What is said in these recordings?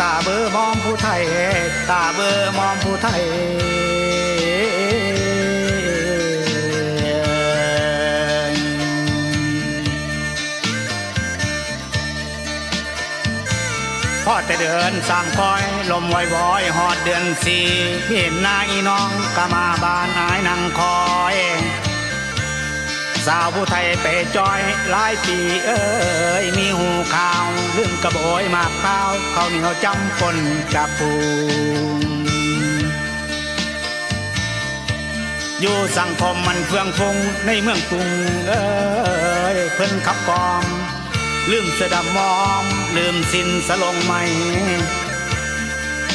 ตาเบอร์มองผู้ไทยพอแต่เดินสร้างคอยลมวอยวอยหอดเดือนสี่เห็นนาอีน้องก็มาบ้านอายนั่งคอยสาวผู้ไทยไปจอยหลายปีเอ้ย มกระโบยมาข้าวเขาวเหนียวจำคนกับปูอยู่สังคมมันเฟื่องฟงในเมืองกรุงเอ้ยเพิ่นขับกองลืมเสอดำมองลืมสินสลงใหม่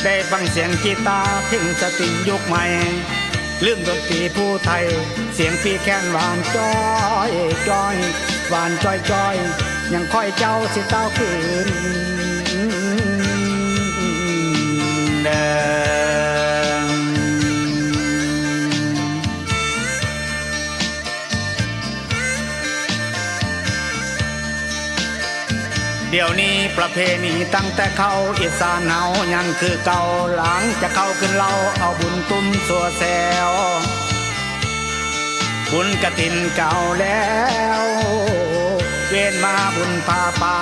ได้ฟังเสียงกีตาร์เพลงสติยุคใหม่ ลืมดนตรีผู้ไทย เสียงพี่แค้นหวานจ้อยจ้อยหวานจ้อยจ้อย ยังคอยเจ้าสิเต้าคืนเดิมเดี๋ยวนี้ประเพณีตั้งแต่เข้าอีสานเฮายังคือเก่าหลังจะเข้าขึ้นเราเอาบุญตุ้มสัวแซวบุญกระถินเก่าแล้ว เวียนมาบุญพาป่า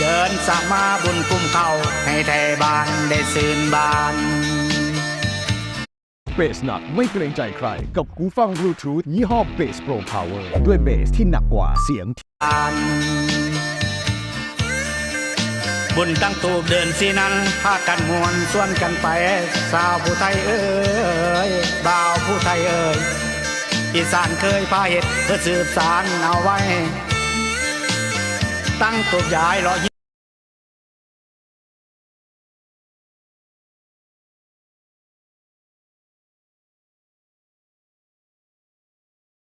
เดินสามมาบุญกุ้มเข้าให้ไทยบ้านได้ซื่นบานเบสหนักไม่เกรงใจใคร กับหูฟังบลูทูธยี่ห้อ Bass Pro Power ด้วยเบสที่หนักกว่าเสียงานบุญตั้งตูบเดินสีนั้นพากันมวนส่วนกันไป สาวผู้ไทยเอ้ยบ่าวผู้ไทยเอ้ยอีสานเคยพาเหตุเพื่อสืบสารเอาไว้ ตั้งตูบยายรอ